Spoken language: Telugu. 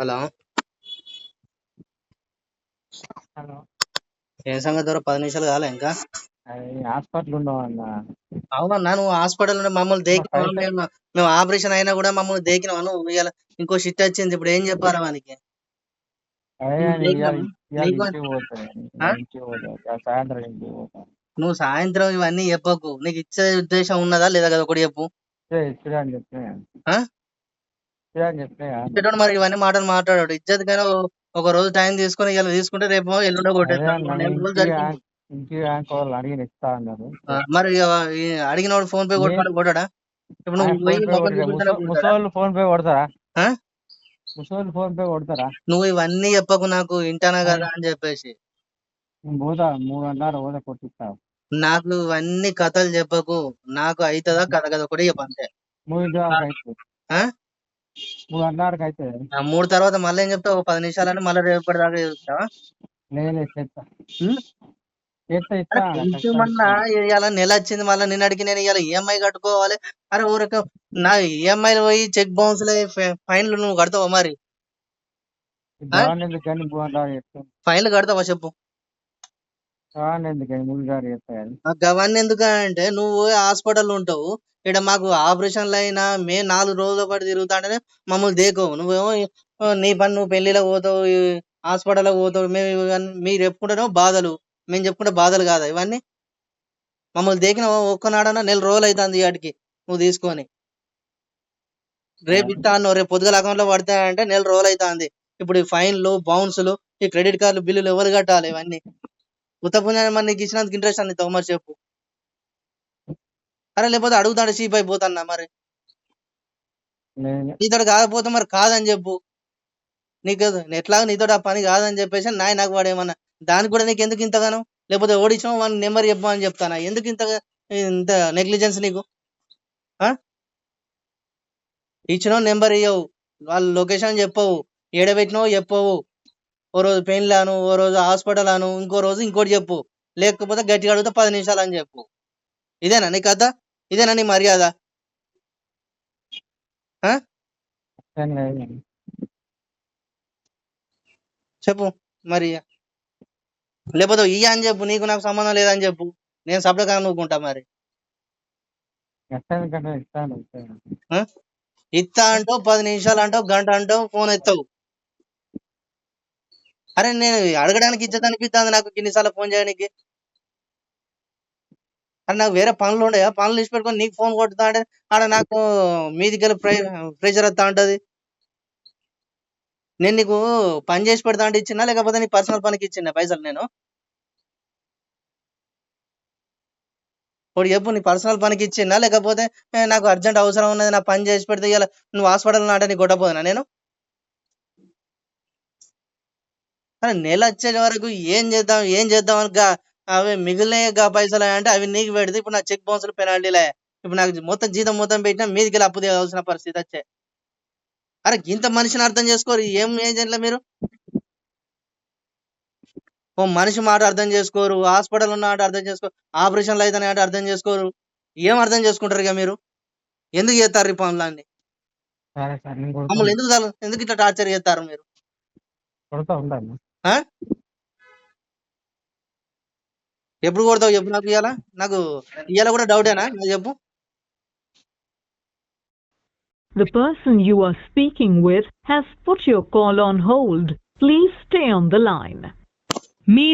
హలో హలో ఏం సంగతి దూరం? పది నిమిషాలు కాలే ఇంకా. అది హాస్పిటల్ ఉండవన్న అవునన్నా నువ్వు హాస్పిటల్ నుండి మమ్మల్ని దేకినావా? మేము మేము ఆపరేషన్ అయినా కూడా మమ్మల్ని దేకినావా? నువ్వు ఇవాళ ఇంకో షిట్ వచ్చింది. ఇప్పుడు ఏం చెప్పాలి వానికి? అదే నువ్వు అని దేకినావా? ఇవాళ ఇవాళ నీకు- ఇంటికి పోతాను. ఆ? ఇంటికి పోతాను. ఇవాళ సాయంత్రం ఇంటికి పోతాను. నువ్వు సాయంత్రం ఇవన్నీ చెప్పకు. నీకు ఇచ్చే ఉద్దేశం ఉన్నదా లేదా కదా ఒకటి చెప్పు. ఇప్పుడే ఇప్పుడే అని ఆ? ఇచ్చేటోడు మరి ఇవన్నీ మాటలు మాట్లాడాడు. ఇజ్జత్ కానీ ఒక రోజు టైం తీసుకొని ఇలా తీసుకుంటే రేపు ఎల్లుండో అదే కొట్టేస్తాను అన్న రోజులు జరిగింది. ఇస్తా అన్నారు. ఆ, మరి ఇక ఈ అడిగినోడు ఫోన్ పే కొట్టాడు కొట్టాడా? ఇప్పుడు నువ్వు పోయి ఫోన్ పే కొడతారా? కొడతాడా? ఫోన్ పే కొడతారా? ఆ? ముసలోళ్ళు ఫోన్ పే కొడతారా? నువ్వు ఇవన్నీ చెప్పకు నాకు ఇంటానా కదా అని చెప్పేసి. నేను పోతా మూడు గంటల పోతా కొట్టిస్తా. నాకు ఇవన్నీ కథలు చెప్పకు. నాకు అవుతుందా కథ కదా ఒకటి చెప్పు అంతే. మూడు గంటలకు అయితే ఆ? మూడు గంటలకు అయితే ఆ మూడు తర్వాత మళ్ళీ ఏం చెప్తావు? ఒక పది నిమిషాలని మళ్ళీ రేపటి దాకా చెప్తావా లేదు చేస్తా. ఉం? చేస్తా అరే ఇస్తా కొంచెమన్నా ఇవాళ నెల వచ్చింది మళ్ళీ నిన్నటికి నేను ఇవాళ ఈఎంఐ కట్టుకోవాలి. అరే ఊరక నా ఈఎంఐలు పోయి చెక్ బౌన్స్ ఫైన్లు నువ్వు కడతావా మరి? చేస్తాను ఫైన్లు కడతావా చెప్పు. బాగుంది అవన్నీ ఎందుకంటే నువ్వు హాస్పిటల్ ఉంటావు ఇక్కడ మాకు ఆపరేషన్లు అయినా మే నాలుగు రోజుల పాటు తిరుగుతాంటేనే మమ్మల్ని దేకోవు. నువ్వేమో ఆ, నీ పని నువ్వు పెళ్ళిలో పోతావు హాస్పిటల్లో పోతావు మేము ఇవన్నీ- మీరు చెప్పుకుంటేనో బాధలు. మేము చెప్పుకుంటే బాధలు కాదా ఇవన్నీ? మమ్మల్ని దేకిన ఒక్కనాడన్నా నెల రోజులు అవుతుంది వాటికి నువ్వు తీసుకొని. రేపు ఇస్తా అన్నావు రేపు పొద్దుగల అకౌంట్లో పడతాయంటే నెల రోజులు అవుతుంది ఇప్పుడు ఈ ఫైన్లు బౌన్సులు ఈ క్రెడిట్ కార్డులు బిల్లులు ఎవరు కట్టాలి ఇవన్నీ? ఉత్తపుణ్యాన్ని మరి నీకు ఇచ్చినందుకు ఇంట్రెస్ట్ అని మరి చెప్పు. అరే లేకపోతే అడుగుతాడు చీప్ అయిపోతాన్నా మరి. నీతో కాకపోతే మరి కాదని చెప్పు. నీకు ఎట్లా నీతో ఆ పని కాదని చెప్పేసి నాయ నాకు వాడు ఏమన్నా దానికి కూడా నీకు ఎందుకు ఇంతగానో? లేకపోతే ఓడించావు వాని నెంబర్ చెప్పమని చెప్తానా? ఎందుకు ఇంత ఇంత నెగ్లిజెన్స్ నీకు? ఆ? ఇచ్చినో నెంబర్ ఇవ్వవు వాళ్ళ లొకేషన్ చెప్పవు. ఏడబెట్టినో చెప్పవు. ఓ రోజు పెయిన్ లాను ఓ రోజు హాస్పిటల్ అను ఇంకో రోజు ఇంకోటి చెప్పు. లేకపోతే గట్టిగా అడిగితే పది నిమిషాలు అని చెప్పు. ఇదేనా నీ కథ? ఇదేనా నీ మర్యాద? చెప్పు మరి. లేకపోతే ఇయ్య అని చెప్పు నీకు నాకు సంబంధం లేదని చెప్పు. నేను సపరేట్గా అనుకుంటా మరి. ఇత్తా అంటావు పది నిమిషాలు అంటావు గంట అంటావు ఫోన్ ఎత్తావు. అరే నేను అడగడానికి ఇచ్చేది అనిపిస్తుంది నాకు ఎన్నిసార్లు ఫోన్ చేయడానికి. అరే నాకు వేరే పనులు ఉండయా? పనులు ఇచ్చి పెట్టుకొని నీకు ఫోన్ కొట్టుతా అంటే ఆడ నాకు మీ దగ్గర ప్రెషర్ వస్తా ఉంటది. నేను నీకు పని చేసి పెడతా అంటే ఇచ్చినా లేకపోతే నీ పర్సనల్ పనికి ఇచ్చిన పైసలు నేను? ఇప్పుడు చెప్పు నీ పర్సనల్ పనికి ఇచ్చినా లేకపోతే నాకు అర్జెంట్ అవసరం ఉన్నది నా పని చేసి పెడితే ఇలా నువ్వు హాస్పిటల్ నాట నీకు కొట్టపోదునా నేను? అరే నెల వచ్చే వరకు ఏం చేద్దాం ఏం చేద్దాం అని గా- అవి మిగిలిన పైసలు అంటే అవి నీకు పెడితే ఇప్పుడు నా చెక్ బౌన్సులు పెనాల్టీలే ఇప్పుడు నాకు మొత్తం జీతం మొత్తం పెట్టినా మీదికి అప్పు తీయాల్సిన పరిస్థితి వచ్చే. అరే ఇంత మనిషిని అర్థం చేసుకోరు. ఏం ఏం చేయట్లే మీరు? ఓ మనిషి మాట అర్థం చేసుకోరు. హాస్పిటల్ ఉన్న మాట అర్థం చేసుకోరు ఆపరేషన్లు అయితే అంటే అర్థం చేసుకోరు. ఏం అర్థం చేసుకుంటారు ఇక మీరు? ఎందుకు చేస్తారు ఈ పనులన్నీ? మమ్మల్ని ఎందుకు ఎందుకు ఇట్లా టార్చర్ చేస్తారు మీరు? ఎప్పుడు కొడతావు చెప్పు నాకు ఇవాళ నాకు ఇవాళ కూడా డౌటేనా నాకు చెప్పు The person you are speaking with has put your call on hold. Please stay on the line. Media